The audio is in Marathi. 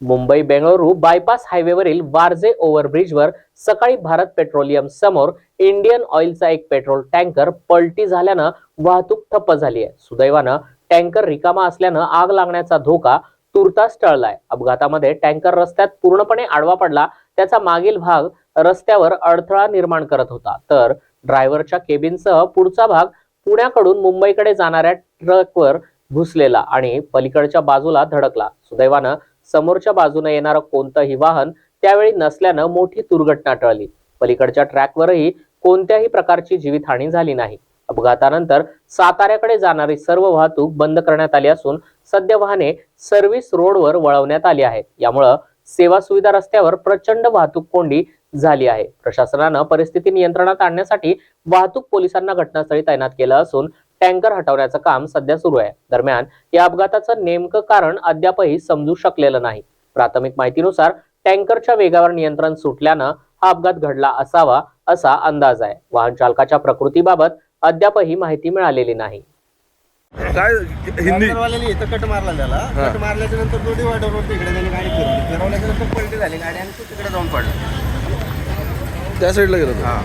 मुंबई बेंगळुरू बायपास हायवेवरील वारजे ओव्हरब्रिजवर सकाळी भारत पेट्रोलियम समोर इंडियन ऑइलचा एक पेट्रोल टँकर पलटी झाल्यानं वाहतूक ठप्प झाली आहे. सुदैवानं टँकर रिकामा असल्यानं आग लागण्याचा धोका तुर्तास टळलाय. अपघातामध्ये टँकर रस्त्यात पूर्णपणे आडवा पडला त्याचा मागील भाग रस्त्यावर अडथळा निर्माण करत होता. तर ड्रायव्हरच्या केबिनसह पुढचा भाग पुण्याकडून मुंबईकडे जाणाऱ्या ट्रकवर घुसलेला आणि पलीकडच्या बाजूला धडकला. सुदैवानं समोरच्या बाजूने येणारं कोणतंही वाहन त्यावेळी नसल्यानं मोठी दुर्घटना टळली. पलीकडच्या ट्रॅकवरही कोणत्याही प्रकारची जीवितहानी झाली नाही. अपघातानंतर साताऱ्याकडे जाणारी सर्व वाहतूक बंद करण्यात आली असून सध्या वाहने सर्व्हिस रोडवर वळवण्यात आली आहेत. यामुळं सेवा सुविधा रस्त्यावर प्रचंड वाहतूक कोंडी झाली आहे. प्रशासनानं परिस्थिती नियंत्रणात आणण्यासाठी वाहतूक पोलिसांना घटनास्थळी तैनात केलं असून टँकर हटवण्याचं काम सध्या सुरू आहे. दरम्यान या अपघाताचं नेमकं कारण अद्यापही समजू शकलेलं नाही. प्राथमिक माहितीनुसार टँकरच्या वेगावर नियंत्रण सुटल्यानं हा अपघात घडला असावा असा अंदाज आहे. वाहन चालकाच्या प्रकृतीबाबत अद्यापही माहिती मिळालेली नाही. काय हिंदी? वाल्याने इथं कट मारला त्याला. हा. कट मारल्याच्या नंतर इकडे त्याने गाडी फिरवली. फिरवल्याच्या नंतर पलटी झाली. गाडी आणि तो तिकडे जाऊन पडला. त्या साईडला गेलो हा.